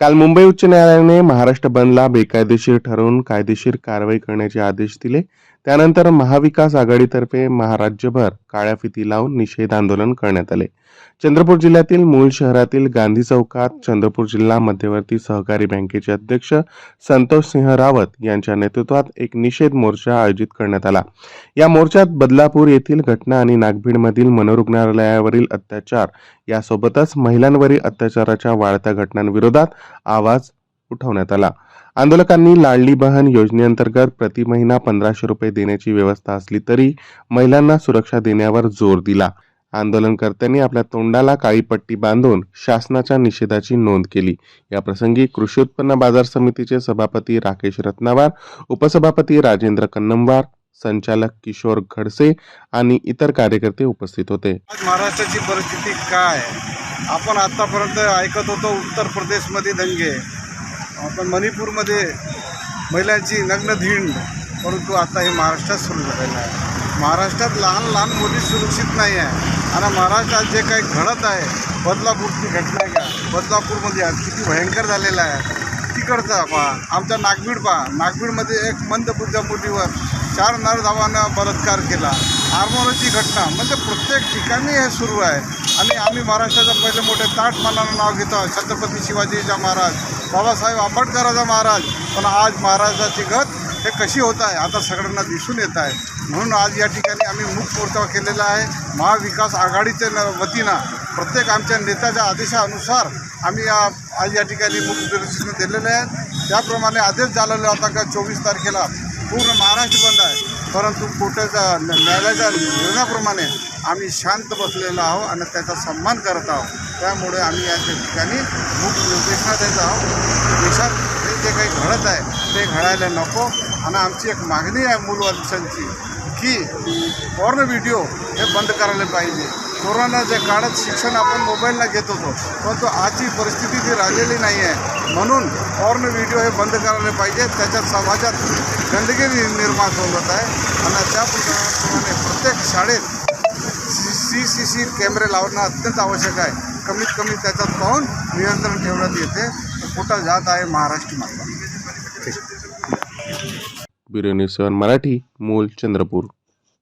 काल मुंबई उच्च न्यायालयाने महाराष्ट्र बंदला बेकायदेशीर ठरवून कायदेशीर कारवाई करण्याचे आदेश दिले. त्यानंतर महाविकास आघाडीतर्फे महाराज्यभर काळ्या फिती लावून निषेध आंदोलन करण्यात आले. चंद्रपूर जिल्ह्यातील मूळ शहरातील गांधी चौकात चंद्रपूर जिल्हा मध्यवर्ती सहकारी बँकेचे अध्यक्ष संतोष सिंह रावत यांच्या नेतृत्वात एक निषेध मोर्चा आयोजित करण्यात आला. या मोर्चात बदलापूर येथील घटना आणि नागभीडमधील मनोरुग्णालयावरील अत्याचार यासोबतच महिलांवरील अत्याचाराच्या वाढत्या घटनांविरोधात आवाज उठवण्यात आला. आंदोलकांनी लाडली बहन योजनेअंतर्गत प्रति महिना पंधराशे रुपये देण्याची व्यवस्था असली तरी महिलांना सुरक्षा देण्यावर जोर दिला. आंदोलनकर्त्यांनी आपल्या तोंडाला काळी पट्टी बांधून शासनाच्या निषेधाची नोंद केली. या प्रसंगी कृषी उत्पन्न बाजार समितीचे सभापती राकेश रत्नावार उपसभापती राजेंद्र कन्नमवार संचालक किशोर खडसे आणि इतर कार्यकर्ते उपस्थित होते. आज महाराष्ट्राची परिस्थिती काय? आपण आतापर्यंत ऐकत होतो उत्तर प्रदेशमध्ये दंगे. आपण मणिपूरमध्ये महिलांची नग्न धीण परंतु आता हे महाराष्ट्रात सुरू झालेलं आहे. महाराष्ट्रात लहान लहान मुली सुरक्षित नाही आहे. आणि महाराष्ट्रात जे काही घडत आहे बदलापूरची घटना आहे का बदलापूरमध्ये आज किती भयंकर झालेलं आहे. तिकडचा पहा आमचा नागबीड पहा. नागबीडमध्ये एक मंदबुद्ध मुलीवर चार नरधावानं बलात्कार केला. आरमोराची घटना म्हणजे प्रत्येक ठिकाणी हे सुरू आहे. आणि आम्ही महाराष्ट्राचं पहिले मोठे ताट मानानं नाव घेतो छत्रपती शिवाजीचा महाराज. बाबासाहेब आंबेडकराचा महाराज. पण आज महाराजाची गत हे कशी होत आहे आता सगळ्यांना दिसून येत आहे. म्हणून आज या ठिकाणी आम्ही मुख मोर्चा केलेला आहे. महाविकास आघाडीच्या न- वतीनं प्रत्येक आमच्या नेत्याच्या आदेशानुसार आम्ही आज या ठिकाणी मुख दिलेले आहेत. त्याप्रमाणे आदेश झालेला होता का चोवीस तारखेला पूर्ण महाराष्ट्र बंद आहे. परंतु कोर्टाचा न्यायालयाच्या निर्णयाप्रमाणे आम्ही शांत बसलेलो आहोत आणि त्याचा सन्मान करत आहोत. त्यामुळे आम्ही या ठिकाणी मुख निर्देशना देत आहोत. देशात हे जे काही घडत आहे ते घडायला नको. आणि आमची एक मागणी आहे मूलवादिशांची की पॉर्न व्हिडिओ हे बंद करायला पाहिजे. कोरोनाच्या काळात शिक्षण आपण मोबाईलला घेत होतो परंतु आजची परिस्थिती ती राहिलेली नाही आहे. म्हणून पॉर्न व्हिडिओ हे बंद करायला पाहिजे त्याच्यात समाजात गंदगी निर्माण निर्माण होत आहे आणि त्याप्रमाणे प्रत्येक शाळेत सी सी सी कॅमेरे लावणं अत्यंत आवश्यक आहे. कमीत कमी त्याच्यात पाहून नियंत्रण ठेवण्यात येते. कुठं जात आहे महाराष्ट्र माता ब्युरो सण मराठी मूल चंद्रपूर.